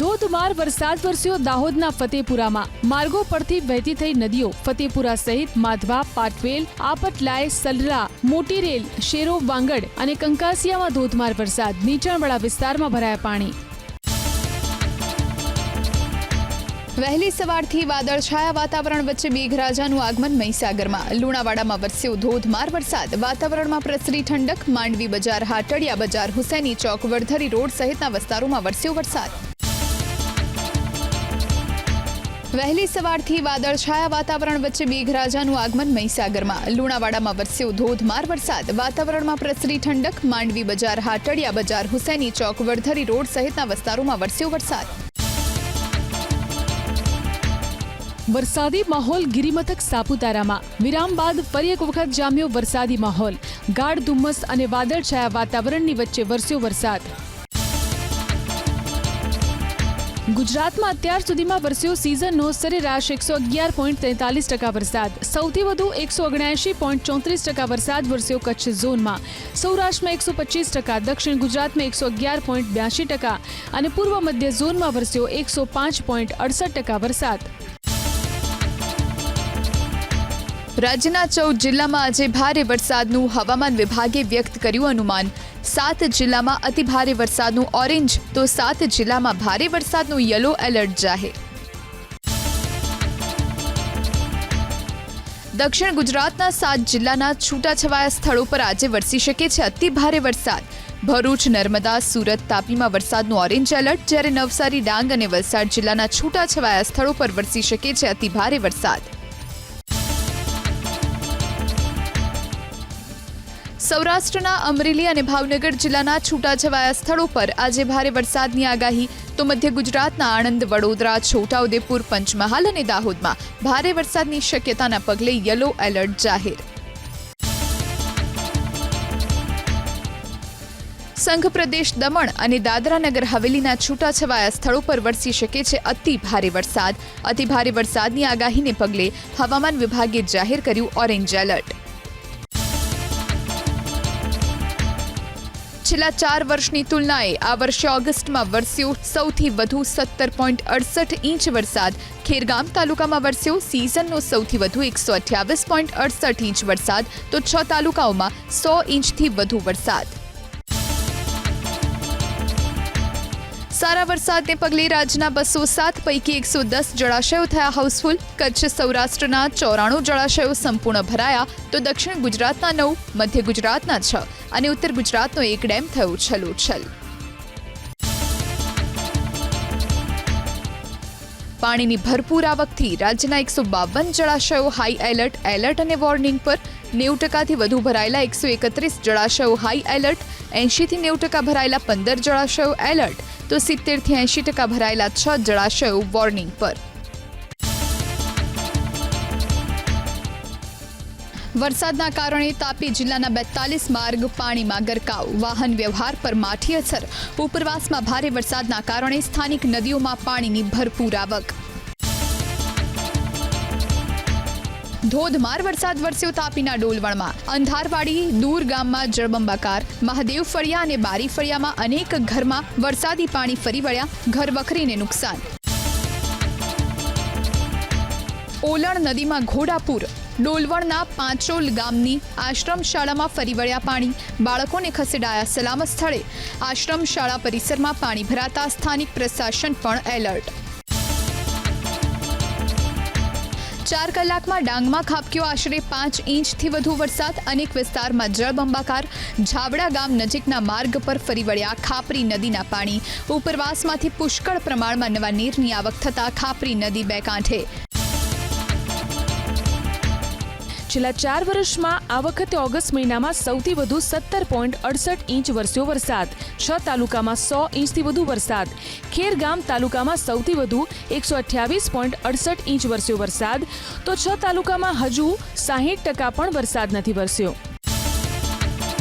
ધોધમાર વરસાદ વરસ્યો દાહોદના ફતેપુરામાં. માર્ગો પરથી વહેતી થઈ નદીઓ ફતેપુરા સહિત માધવા, પાટવેલ આપટલાય સલરા, મોટી રેલ, શેરો, વાંગડ અને કંકાસિયામાં ધોધમાર વરસાદ. નીચાણવાળા વિસ્તારમાં ભરાયા પાણી. વહેલી સવારથી વાદળછાયા વાતાવરણ વચ્ચે મેઘરાજાનું આગમન મહીસાગરમાં. લુણાવાડામાં વરસ્યો ધોધમાર વરસાદ. વાતાવરણમાં પ્રસરી ઠંડક. માંડવી બજાર, હાટડિયા બજાર, હુસૈની ચોક વડધરી રોડ સહિતના વિસ્તારોમાં વરસ્યો વરસાદ. વહેલી સવારથી વાદળછાયા વાતાવરણ વચ્ચે મેઘરાજાનું આગમન મહીસાગરમાં. લુણાવાડામાં વરસ્યો ધોધમાર વરસાદ. વાતાવરણમાં પ્રસરી ઠંડક. માંડવી બજાર, હાટડિયા બજાર, હુસૈની ચોક, વડધરી રોડ સહિતના વિસ્તારોમાં વરસ્યો વરસાદ. વરસાદી માહોલ ગિરિમથક સાપુતારામાં. વિરામ બાદ ફરી એક વખત જામ્યો વરસાદી માહોલ. ગાઢ ધુમ્મસ અને વાદળછાયા વાતાવરણની વચ્ચે વરસ્યો વરસાદ. ગુજરાતમાં અત્યાર સુધીમાં વરસ્યો સિઝનનો સરેરાશ એકસો અગિયાર પોઈન્ટ તેતાલીસ ટકા વરસાદ. સૌથી વધુ એકસો ઓગણએંશી પોઈન્ટ ચોત્રીસ ટકા વરસાદ વરસ્યો કચ્છ ઝોનમાં. સૌરાષ્ટ્રમાં એકસો પચીસ ટકા, દક્ષિણ ગુજરાતમાં એકસો અગિયાર પોઈન્ટ બ્યાસી ટકા અને પૂર્વ મધ્ય ઝોનમાં વરસ્યો એકસો પાંચ પોઈન્ટ અડસઠ ટકા વરસાદ. રાજ્યના ચૌદ જિલ્લામાં આજે ભારે વરસાદનું હવામાન વિભાગે વ્યક્ત કર્યું અનુમાન. સાત જિલ્લામાં અતિ ભારે વરસાદનું ઓરેન્જ, તો સાત જિલ્લામાં ભારે વરસાદનું યલો એલર્ટ જાહેર. દક્ષિણ ગુજરાતના સાત જિલ્લાના છૂટાછવાયા સ્થળો પર આજે વરસી શકે છે અતિ ભારે વરસાદ. ભરૂચ, નર્મદા, સુરત તાપીમાં વરસાદનું ઓરેન્જ એલર્ટ, જ્યારે નવસારી, ડાંગ અને વલસાડ જિલ્લાના છૂટાછવાયા સ્થળો પર વરસી શકે છે અતિ ભારે વરસાદ. સૌરાષ્ટ્રના અમરેલી અને ભાવનગર જિલ્લાના છૂટાછવાયા સ્થળો પર આજે ભારે વરસાદની આગાહી. તો મધ્ય ગુજરાતના આણંદ, વડોદરા, છોટાઉદેપુર, પંચમહાલ અને દાહોદમાં ભારે વરસાદની શક્યતાના પગલે યલો એલર્ટ જાહેર. સંઘ પ્રદેશ દમણ અને દાદરા નગર હવેલીના છૂટાછવાયા સ્થળો પર વરસી શકે છે અતિ ભારે વરસાદ. અતિ ભારે વરસાદની આગાહીને પગલે હવામાન વિભાગે જાહેર કર્યું ઓરેન્જ એલર્ટ. છેલ્લા ચાર વર્ષની તુલનાએ આ વર્ષે ઓગસ્ટમાં વરસ્યો સૌથી વધુ સત્તર પોઈન્ટ અડસઠ ઇંચ વરસાદ. ખેરગામ તાલુકામાં વરસ્યો સિઝનનો સૌથી વધુ એકસો અઠ્યાવીસ પોઈન્ટ અડસઠ ઇંચ વરસાદ. તો છ તાલુકાઓમાં સો ઇંચથી વધુ વરસાદ. સારા વરસાદને પગલે રાજ્યના બસો સાત પૈકી એકસો દસ જળાશયો થયા હાઉસફુલ. કચ્છ સૌરાષ્ટ્રના ચોરાણું જળાશયો સંપૂર્ણ ભરાયા તો દક્ષિણ ગુજરાતના નવ, મધ્ય ગુજરાતના છ અને ઉત્તર ગુજરાતનો એક ડેમ થયો છલોછલ. પાણીની ભરપૂર આવકથી રાજ્યના એકસો બાવન જળાશયો હાઈ એલર્ટ એલર્ટ અને વોર્નિંગ પર નેવું ટકાથી વધુ ભરાયેલા એકસો એકત્રીસ જળાશયો હાઈ એલર્ટ એંશીથી નેવું ટકા ભરાયેલા પંદર જળાશયો એલર્ટ તો સિત્તેરથી એંશી ટકા ભરાયેલા છ જળાશયો વોર્નિંગ પર. વરસાદના કારણે તાપી જિલ્લાના બેતાલીસ માર્ગ પાણીમાં ગરકાવ. વાહન વ્યવહાર પર માઠી અસર. ઉપરવાસમાં ભારે વરસાદના કારણે સ્થાનિક નદીઓમાં પાણીની ભરપૂર આવક. ધોધમાર વરસાદ વરસ્યો તાપીના ડોલવણમાં. અંધારવાડી, દૂર ગામમાં જળબંબાકાર, મહાદેવ ફળિયા અને બારી ફળિયામાં અનેક ઘરમાં વરસાદી પાણી ફરી વળ્યા, ઘર વખરીને નુકસાન. ઓલણ નદીમાં ઘોડાપુર. ડોલવણના પાંચોલ ગામની આશ્રમ શાળામાં ફરી વળ્યા પાણી. બાળકોને ખસેડાયા સલામત સ્થળે. આશ્રમ શાળા પરિસરમાં પાણી ભરાતા સ્થાનિક પ્રશાસન પણ એલર્ટ. ચાર કલાકમાં ડાંગમાં ખાબક્યો આશરે પાંચ ઇંચથી વધુ વરસાદ. અનેક વિસ્તારમાં જળબંબાકાર ઝાવડા ગામ નજીકના માર્ગ પર ફરી વળ્યા ખાપરી નદીના પાણી. ઉપરવાસમાંથી પુષ્કળ પ્રમાણમાં નવા નીરની આવક થતાં ખાપરી નદી બે કાંઠે છેલ્લા ચાર વર્ષમાં આ વખતે ઓગસ્ટ મહિનામાં સૌથી વધુ સત્તર પોઈન્ટ અડસઠ ઇંચ વરસ્યો વરસાદ. છ તાલુકામાં સો ઇંચથી વધુ વરસાદ. ખેરગામ તાલુકામાં સૌથી વધુ એકસો અઠ્યાવીસ પોઈન્ટ અડસઠ ઇંચ વરસ્યો વરસાદ. તો છ તાલુકામાં હજુ સાહીઠ ટકા પણ વરસાદ નથી વરસ્યો.